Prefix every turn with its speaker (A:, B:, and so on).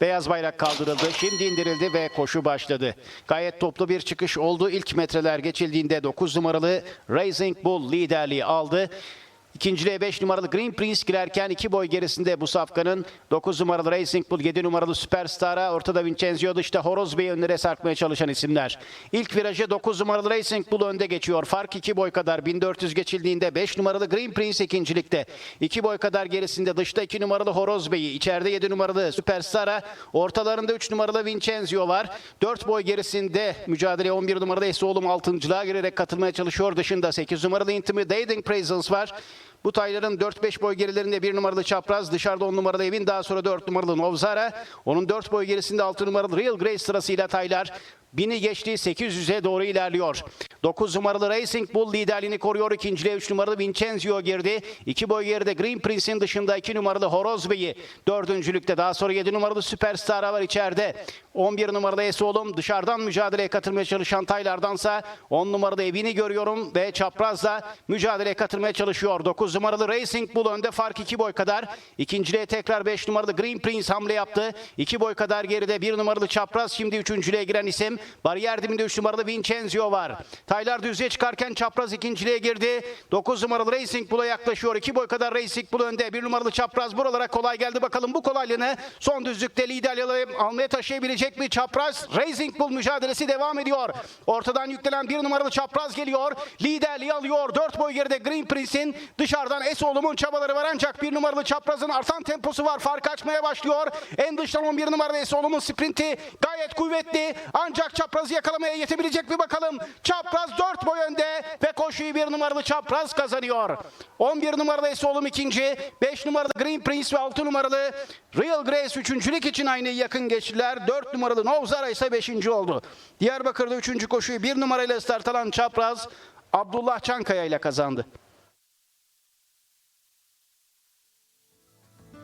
A: Beyaz bayrak kaldırıldı, şimdi indirildi ve koşu başladı. Gayet toplu bir çıkış oldu. İlk metreler geçildiğinde 9 numaralı Racing Bull liderliği aldı. İkinciliğe 5 numaralı Green Prince girerken 2 boy gerisinde bu safkanın 9 numaralı Racing Bull, 7 numaralı Superstar'a, ortada Vincenzo dışta Horoz Bey önlere sarkmaya çalışan isimler. İlk virajı 9 numaralı Racing Bull önde geçiyor. Fark 2 boy kadar 1400 geçildiğinde 5 numaralı Green Prince ikincilikte. 2 boy kadar gerisinde dışta 2 numaralı Horoz Bey'i, içeride 7 numaralı Superstar'a, ortalarında 3 numaralı Vincenzo var. 4 boy gerisinde mücadele 11 numaralı Esoğlum 6.lığa girerek katılmaya çalışıyor. Dışında 8 numaralı Intimidating Presence var. Bu tayların 4-5 boy gerilerinde 1 numaralı Çapraz, dışarıda 10 numaralı Evin, daha sonra 4 numaralı Novzara. Onun 4 boy gerisinde 6 numaralı Real Grace sırasıyla taylar. 1000'i geçtiği 800'e doğru ilerliyor. 9 numaralı Racing Bull liderliğini koruyor. İkinciliğe 3 numaralı Vincenzo girdi. 2 boy geride Green Prince'in dışında 2 numaralı Horoz Bey'i. Dördüncülükte daha sonra 7 numaralı Superstar var içeride. 11 numaralı Esolum dışarıdan mücadeleye katılmaya çalışan taylardansa 10 numaralı Evini görüyorum ve Çapraz'la mücadeleye katılmaya çalışıyor. 9 numaralı Racing Bull önde fark 2 boy kadar. İkinciliğe tekrar 5 numaralı Green Prince hamle yaptı. 2 boy kadar geride 1 numaralı Çapraz şimdi üçüncülüğe giren isim. Bariyer dibinde 3 numaralı Vincenzo var. Taylar düzlüğe çıkarken Çapraz ikinciliğe girdi. 9 numaralı Racing Bull'a yaklaşıyor. 2 boy kadar Racing Bull önde. 1 numaralı Çapraz buralara kolay geldi. Bakalım bu kolaylığını son düzlükte liderliği almaya taşıyabilecek mi? Çapraz Racing Bull mücadelesi devam ediyor. Ortadan yüklenen 1 numaralı Çapraz geliyor. Liderliği alıyor. 4 boy geride Green Prince'in dışarıdan Esoğlu'nun çabaları var ancak 1 numaralı Çapraz'ın artan temposu var. Fark açmaya başlıyor. En dıştan 11 numaralı Esoğlu'nun sprinti gayet kuvvetli. Ancak Çapraz'ı yakalamaya yetebilecek mi bakalım. Çapraz 4 boy önde ve koşuyu 1 numaralı Çapraz kazanıyor. 11 numaralı Esoğlu'm ikinci. 5 numaralı Green Prince ve 6 numaralı Real Grace üçüncülük için aynı yakın geçtiler. 4 numaralı Novzara ise 5. oldu. Diyarbakır'da 3. koşuyu 1 numarayla start alan Çapraz Abdullah Çankaya ile kazandı.